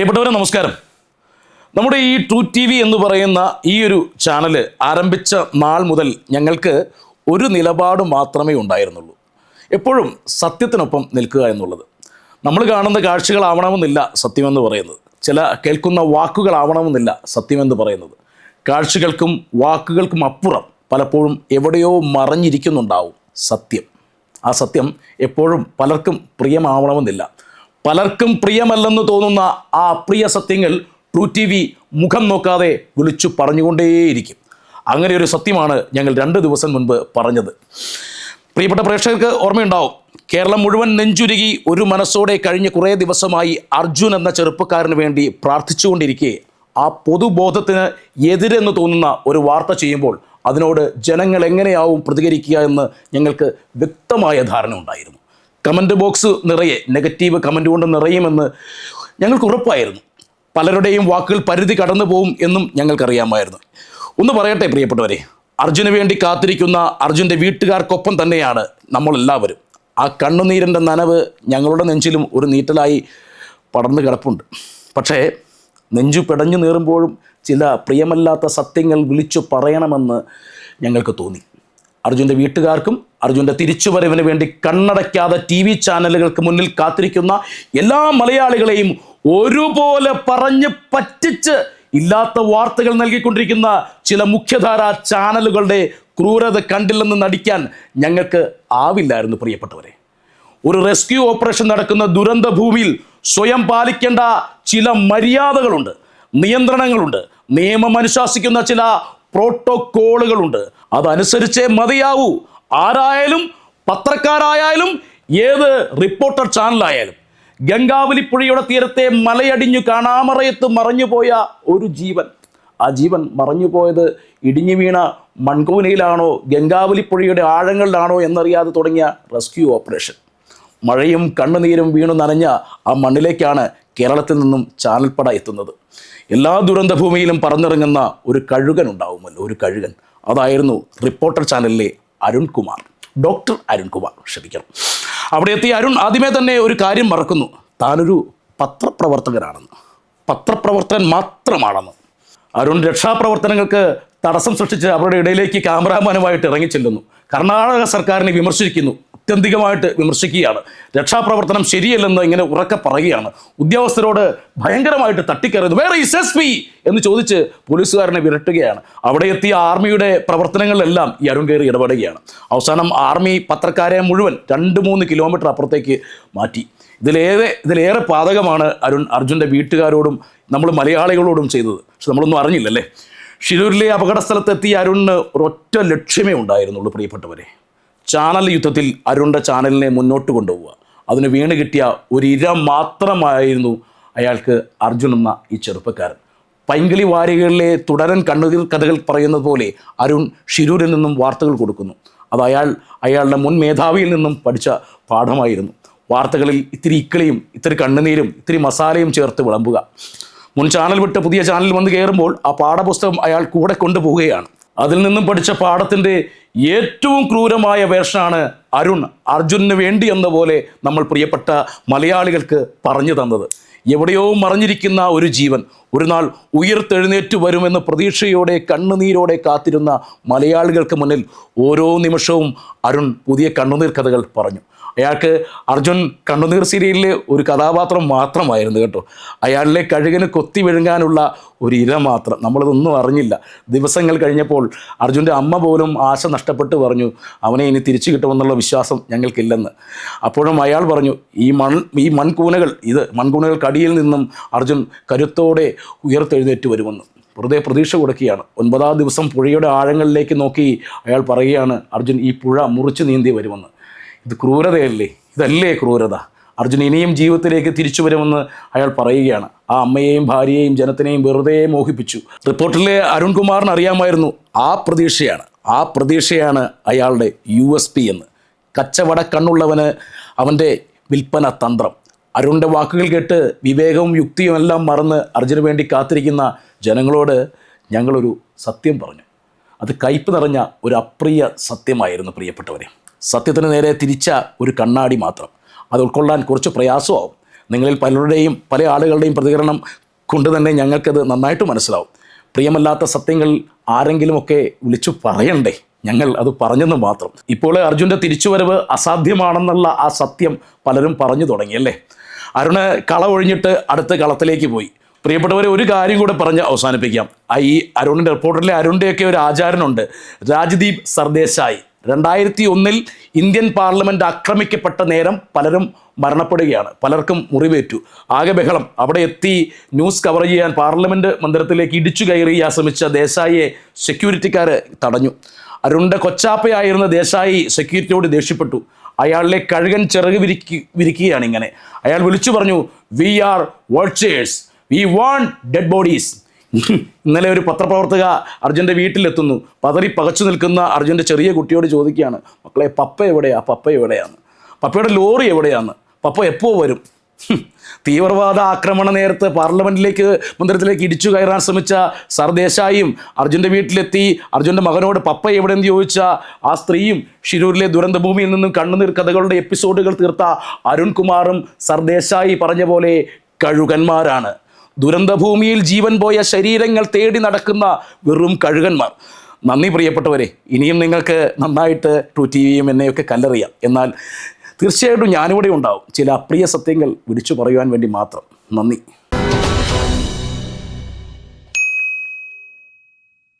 പ്രിയപ്പെട്ടവരെ നമസ്കാരം. നമ്മുടെ ഈ ട്രൂ ടി വി എന്ന് പറയുന്ന ഈ ഒരു ചാനൽ ആരംഭിച്ച നാൾ മുതൽ ഞങ്ങൾക്ക് ഒരു നിലപാട് മാത്രമേ ഉണ്ടായിരുന്നുള്ളൂ. എപ്പോഴും സത്യത്തിനൊപ്പം നിൽക്കുക എന്നുള്ളത്. നമ്മൾ കാണുന്ന കാഴ്ചകളാവണമെന്നില്ല സത്യമെന്ന് പറയുന്നത്. ചില കേൾക്കുന്ന വാക്കുകളാവണമെന്നില്ല സത്യമെന്ന് പറയുന്നത്. കാഴ്ചകൾക്കും വാക്കുകൾക്കും അപ്പുറം പലപ്പോഴും എവിടെയോ മറഞ്ഞിരിക്കുന്നുണ്ടാവും സത്യം. ആ സത്യം എപ്പോഴും പലർക്കും പ്രിയമാവണമെന്നില്ല. പലർക്കും പ്രിയമല്ലെന്ന് തോന്നുന്ന ആ അപ്രിയ സത്യങ്ങൾ ട്രൂ ടി വി മുഖം നോക്കാതെ വിളിച്ചു പറഞ്ഞുകൊണ്ടേയിരിക്കും. അങ്ങനെ ഒരു സത്യമാണ് ഞങ്ങൾ രണ്ട് ദിവസം മുൻപ് പറഞ്ഞത്. പ്രിയപ്പെട്ട പ്രേക്ഷകർക്ക് ഓർമ്മയുണ്ടാവും. കേരളം മുഴുവൻ നെഞ്ചുരുകി ഒരു മനസ്സോടെ കഴിഞ്ഞ കുറേ ദിവസമായി അർജുൻ എന്ന ചെറുപ്പക്കാരന് വേണ്ടി പ്രാർത്ഥിച്ചുകൊണ്ടിരിക്കെ ആ പൊതുബോധത്തിന് എതിരെന്ന് തോന്നുന്ന ഒരു വാർത്ത ചെയ്യുമ്പോൾ അതിനോട് ജനങ്ങൾ എങ്ങനെയാവും പ്രതികരിക്കുക എന്ന് ഞങ്ങൾക്ക് വ്യക്തമായ ധാരണ ഉണ്ടായിരുന്നു. കമന്റ് ബോക്സ് നിറയെ നെഗറ്റീവ് കമന്റ് കൊണ്ട് നിറയുമെന്ന് ഞങ്ങൾക്ക് ഉറപ്പായിരുന്നു. പലരുടെയും വാക്കുകൾ പരിധി കടന്നു പോകും എന്നും ഞങ്ങൾക്കറിയാമായിരുന്നു. ഒന്ന് പറയട്ടെ പ്രിയപ്പെട്ടവരെ അർജുന് വേണ്ടി കാത്തിരിക്കുന്ന അർജുന്റെ വീട്ടുകാർക്കൊപ്പം തന്നെയാണ് നമ്മളെല്ലാവരും. ആ കണ്ണുനീരിന്റെ നനവ് ഞങ്ങളുടെ നെഞ്ചിലും ഒരു നീറ്റലായി പടർന്നു കിടപ്പുണ്ട്. പക്ഷേ നെഞ്ചു പിടഞ്ഞു നീറുമ്പോഴും ചില പ്രിയമല്ലാത്ത സത്യങ്ങൾ വിളിച്ചു പറയണമെന്ന് ഞങ്ങൾക്ക് തോന്നി. അർജുന്റെ വീട്ടുകാർക്കും അർജുന്റെ തിരിച്ചുവരവിന് വേണ്ടി കണ്ണടയ്ക്കാതെ ടി വി ചാനലുകൾക്ക് മുന്നിൽ കാത്തിരിക്കുന്ന എല്ലാ മലയാളികളെയും ഒരുപോലെ പറഞ്ഞ് പറ്റിച്ച് ഇല്ലാത്ത വാർത്തകൾ നൽകിക്കൊണ്ടിരിക്കുന്ന ചില മുഖ്യധാരാ ചാനലുകളുടെ ക്രൂരത കണ്ടില്ലെന്ന് നടിക്കാൻ ഞങ്ങൾക്ക് ആവില്ലായിരുന്നു പ്രിയപ്പെട്ടവരെ. ഒരു റെസ്ക്യൂ ഓപ്പറേഷൻ നടക്കുന്ന ദുരന്ത ഭൂമിയിൽ സ്വയം പാലിക്കേണ്ട ചില മര്യാദകളുണ്ട് നിയന്ത്രണങ്ങളുണ്ട്. നിയമം അനുശാസിക്കുന്ന ചില പ്രോട്ടോക്കോളുകളുണ്ട്. അതനുസരിച്ചേ മതിയാവൂ. ആരായാലും പത്രക്കാരായാലും ഏത് റിപ്പോർട്ടർ ചാനലായാലും. ഗംഗാവലി പുഴയുടെ തീരത്തെ മലയടിഞ്ഞു കാണാമറയത്ത് മറഞ്ഞുപോയ ഒരു ജീവൻ. ആ ജീവൻ മറഞ്ഞുപോയത് ഇടിഞ്ഞു വീണ മൺകൂനയിലാണോ ഗംഗാവലി പുഴയുടെ ആഴങ്ങളിലാണോ എന്നറിയാതെ തുടങ്ങിയ റെസ്ക്യൂ ഓപ്പറേഷൻ. മഴയും കണ്ണുനീരും വീണു നനഞ്ഞ ആ മണ്ണിലേക്കാണ് കേരളത്തിൽ നിന്നും ചാനൽപ്പട എത്തുന്നത്. എല്ലാ ദുരന്ത ഭൂമിയിലും പറന്നിറങ്ങുന്ന ഒരു കഴുകൻ ഉണ്ടാവുമല്ലോ ഒരു കഴുകൻ. അതായിരുന്നു റിപ്പോർട്ടർ ചാനലിലെ അരുൺകുമാർ ഡോക്ടർ അരുൺകുമാർ ക്ഷമിക്കണം അവിടെ എത്തിയ അരുൺ ആദ്യമേ തന്നെ ഒരു കാര്യം മറക്കുന്നു. താനൊരു പത്രപ്രവർത്തകനാണെന്ന്. പത്രപ്രവർത്തകൻ മാത്രമാണെന്ന്. അരുൺ രക്ഷാപ്രവർത്തനങ്ങൾക്ക് തടസ്സം സൃഷ്ടിച്ച് അവരുടെ ഇടയിലേക്ക് ക്യാമറാമാനുമായിട്ട് ഇറങ്ങിച്ചെല്ലുന്നു. കർണാടക സർക്കാരിനെ വിമർശിക്കുന്നു. അത്യന്തികമായിട്ട് വിമർശിക്കുകയാണ്. രക്ഷാപ്രവർത്തനം ശരിയല്ലെന്ന് ഇങ്ങനെ ഉറക്കെ പറയുകയാണ്. ഉദ്യോഗസ്ഥരോട് ഭയങ്കരമായിട്ട് തട്ടിക്കയറുന്നു വേറെ ഇസ് എസ് പി എന്ന് ചോദിച്ച് പോലീസുകാരനെ വിരട്ടുകയാണ്. അവിടെ എത്തിയ ആർമിയുടെ പ്രവർത്തനങ്ങളിലെല്ലാം ഈ അരുൺ കയറി ഇടപെടുകയാണ്. അവസാനം ആർമി പത്രക്കാരെ മുഴുവൻ രണ്ട് മൂന്ന് കിലോമീറ്റർ അപ്പുറത്തേക്ക് മാറ്റി. ഇതിലേറെ ഇതിലേറെ പാതകമാണ് അരുൺ അർജുന്റെ വീട്ടുകാരോടും നമ്മൾ മലയാളികളോടും ചെയ്തത്. പക്ഷെ നമ്മളൊന്നും അറിഞ്ഞില്ലല്ലേ? ഷിരൂരിലെ അപകട സ്ഥലത്തെത്തിയ അരുണിന് ഒരൊറ്റ ലക്ഷ്യമേ ഉണ്ടായിരുന്നുള്ളൂ പ്രിയപ്പെട്ടവരെ. ചാനൽ യുദ്ധത്തിൽ അരുണിന്റെ ചാനലിനെ മുന്നോട്ട് കൊണ്ടുപോവുക. അതിന് വീണ് കിട്ടിയ ഒരു ഇര മാത്രമായിരുന്നു അയാൾക്ക് അർജുൻ എന്ന ഈ ചെറുപ്പക്കാരൻ. പൈങ്കിളി വാരികളിലെ തുടരൻ കണ്ണുകൾ കഥകൾ പറയുന്നത് പോലെ അരുൺ ഷിരൂരിൽ നിന്നും വാർത്തകൾ കൊടുക്കുന്നു. അത് അയാൾ അയാളുടെ മുൻ മേധാവിയിൽ നിന്നും പഠിച്ച പാഠമായിരുന്നു. വാർത്തകളിൽ ഇത്തിരി ഇക്കിളിയും ഇത്തിരി കണ്ണുനീരും ഇത്തിരി മസാലയും ചേർത്ത് വിളമ്പുക. മുൻ ചാനൽ വിട്ട് പുതിയ ചാനൽ വന്ന് കയറുമ്പോൾ ആ പാഠപുസ്തകം അയാൾ കൂടെ കൊണ്ടുപോവുകയാണ്. അതിൽ നിന്നും പഠിച്ച പാഠത്തിന്റെ ഏറ്റവും ക്രൂരമായ വേഷമാണ് അരുൺ. അർജുനന് വേണ്ടി എന്ന പോലെ നമ്മൾ പ്രിയപ്പെട്ട മലയാളികൾക്ക് പറഞ്ഞു തന്നത്. എവിടെയോ മറിഞ്ഞിരിക്കുന്ന ഒരു ജീവൻ. ഒരു നാൾ ഉയർത്തെഴുന്നേറ്റ് വരുമെന്ന് പ്രതീക്ഷയോടെ കണ്ണുനീരോടെ കാത്തിരുന്ന മലയാളികൾക്ക് മുന്നിൽ ഓരോ നിമിഷവും അരുൺ പുതിയ കണ്ണുനീർ കഥകൾ പറഞ്ഞു. അയാൾക്ക് അർജുൻ കണ്ണുനീർ സീരിയലിലെ ഒരു കഥാപാത്രം മാത്രമായിരുന്നു കേട്ടോ. അയാളിലെ കഴുകന് കൊത്തി വിഴുങ്ങാനുള്ള ഒരു ഇര മാത്രം. നമ്മളിതൊന്നും അറിഞ്ഞില്ല. ദിവസങ്ങൾ കഴിഞ്ഞപ്പോൾ അർജുന്റെ അമ്മ പോലും ആശ നഷ്ടപ്പെട്ട് പറഞ്ഞു അവനെ ഇനി തിരിച്ചു കിട്ടുമെന്നുള്ള വിശ്വാസം ഞങ്ങൾക്കില്ലെന്ന്. അപ്പോഴും അയാൾ പറഞ്ഞു ഈ മൺ ഈ മൺകൂനകൾ ഇത് മൺകൂനകൾ കടിയിൽ നിന്നും അർജുൻ കരുത്തോടെ ഉയർത്തെഴുന്നേറ്റ് വരുമെന്ന്. വെറുതെ പ്രതീക്ഷ കൊടുക്കുകയാണ്. ഒൻപതാം ദിവസം പുഴയുടെ ആഴങ്ങളിലേക്ക് നോക്കി അയാൾ പറയുകയാണ് അർജുൻ ഈ പുഴ മുറിച്ച് നീന്തി വരുമെന്ന്. ഇത് ക്രൂരതയല്ലേ? ഇതല്ലേ ക്രൂരത? അർജുൻ ഇനിയും ജീവിതത്തിലേക്ക് തിരിച്ചു വരുമെന്ന് അയാൾ പറയുകയാണ്. ആ അമ്മയെയും ഭാര്യയെയും ജനത്തിനെയും വെറുതെ മോഹിപ്പിച്ചു. റിപ്പോർട്ടിലെ അരുൺകുമാറിന് അറിയാമായിരുന്നു ആ പ്രതീക്ഷയാണ്. ആ പ്രതീക്ഷയാണ് അയാളുടെ യു എസ് പി എന്ന്. കച്ചവട കണ്ണുള്ളവന് അവന്റെ വിൽപ്പന തന്ത്രം. അരുണിന്റെ വാക്കുകൾ കേട്ട് വിവേകവും യുക്തിയും എല്ലാം മറന്ന് അർജുന് വേണ്ടി കാത്തിരിക്കുന്ന ജനങ്ങളോട് ഞങ്ങളൊരു സത്യം പറഞ്ഞു. അത് കയ്പ് നിറഞ്ഞ ഒരു അപ്രിയ സത്യമായിരുന്നു പ്രിയപ്പെട്ടവരെ. സത്യത്തിന് നേരെ തിരിച്ച ഒരു കണ്ണാടി മാത്രം. അത് ഉൾക്കൊള്ളാൻ കുറച്ച് പ്രയാസമാവും. നിങ്ങളിൽ പലരുടെയും പല ആളുകളുടെയും പ്രതികരണം കൊണ്ട് തന്നെ ഞങ്ങൾക്കത് നന്നായിട്ട് മനസ്സിലാവും. പ്രിയമല്ലാത്ത സത്യങ്ങൾ ആരെങ്കിലുമൊക്കെ വിളിച്ചു പറയണ്ടേ? ഞങ്ങൾ അത് പറഞ്ഞെന്ന് മാത്രം. ഇപ്പോൾ അർജുന്റെ തിരിച്ചുവരവ് അസാധ്യമാണെന്നുള്ള ആ സത്യം പലരും പറഞ്ഞു തുടങ്ങി അല്ലേ? അരുണ് കള ഒഴിഞ്ഞിട്ട് അടുത്ത കളത്തിലേക്ക് പോയി. പ്രിയപ്പെട്ടവരെ ഒരു കാര്യം കൂടെ പറഞ്ഞ് അവസാനിപ്പിക്കാം. ഈ അരുണിന്റെ റിപ്പോർട്ടറിലെ അരുണിന്റെയൊക്കെ ഒരു ആചാരനുണ്ട്. രാജ്ദീപ് സർദേശായി. രണ്ടായിരത്തി ഒന്നിൽ ഇന്ത്യൻ പാർലമെന്റ് ആക്രമിക്കപ്പെട്ട നേരം പലരും മരണപ്പെടുകയാണ്. പലർക്കും മുറിവേറ്റു. ആകെ ബഹളം. അവിടെ എത്തി ന്യൂസ് കവർ ചെയ്യാൻ പാർലമെന്റ് മന്ദിരത്തിലേക്ക് ഇടിച്ചു കയറി ശ്രമിച്ച ദേശായിയെ സെക്യൂരിറ്റിക്കാർ തടഞ്ഞു. അരുണ്ട കൊച്ചാപ്പയായിരുന്ന ദേശായി സെക്യൂരിറ്റിയോട് ദേഷ്യപ്പെട്ടു. അയാളിലെ കഴുകൻ ചിറക് വിരിക്കി വിരിക്കുകയാണ് ഇങ്ങനെ. അയാൾ വിളിച്ചു പറഞ്ഞു we are vultures we want dead bodies ഇന്നലെ ഒരു പത്രപ്രവർത്തക അർജുന്റെ വീട്ടിലെത്തുന്നു. പതറി പകച്ചു നിൽക്കുന്ന അർജുന്റെ ചെറിയ കുട്ടിയോട് ചോദിക്കുകയാണ് മക്കളെ പപ്പ എവിടെയാണ് പപ്പ എവിടെയാണ്? പപ്പയുടെ ലോറി എവിടെയാണ്? പപ്പ എപ്പോൾ വരും? തീവ്രവാദ ആക്രമണ നേരത്ത് പാർലമെന്റിലേക്ക് മന്ദിരത്തിലേക്ക് ഇടിച്ചു കയറാൻ ശ്രമിച്ച സർദേശായും അർജുന്റെ വീട്ടിലെത്തി. അർജുന്റെ മകനോട് പപ്പ എവിടെയെന്ന് ചോദിച്ച ആ സ്ത്രീയും ഷിരൂരിലെ ദുരന്തഭൂമിയിൽ നിന്നും കണ്ണുനീർ കഥകളുടെ എപ്പിസോഡുകൾ തീർത്ത അരുൺകുമാറും സർദേശായി പറഞ്ഞ പോലെ കഴുകന്മാരാണ്. ദുരന്തഭൂമിയിൽ ജീവൻ പോയ ശരീരങ്ങൾ തേടി നടക്കുന്ന വെറും കഴുകന്മാർ. നന്ദി പ്രിയപ്പെട്ടവരെ ഇനിയും നിങ്ങൾക്ക് നന്നായിട്ട് ടു ടി വിയും എന്നെയൊക്കെ കല്ലെറിയാം എന്നാൽ തീർച്ചയായിട്ടും ഞാനിവിടെ ഉണ്ടാവും ചില അപ്രിയ സത്യങ്ങൾ വിളിച്ചു പറയുവാൻ വേണ്ടി മാത്രം. നന്ദി.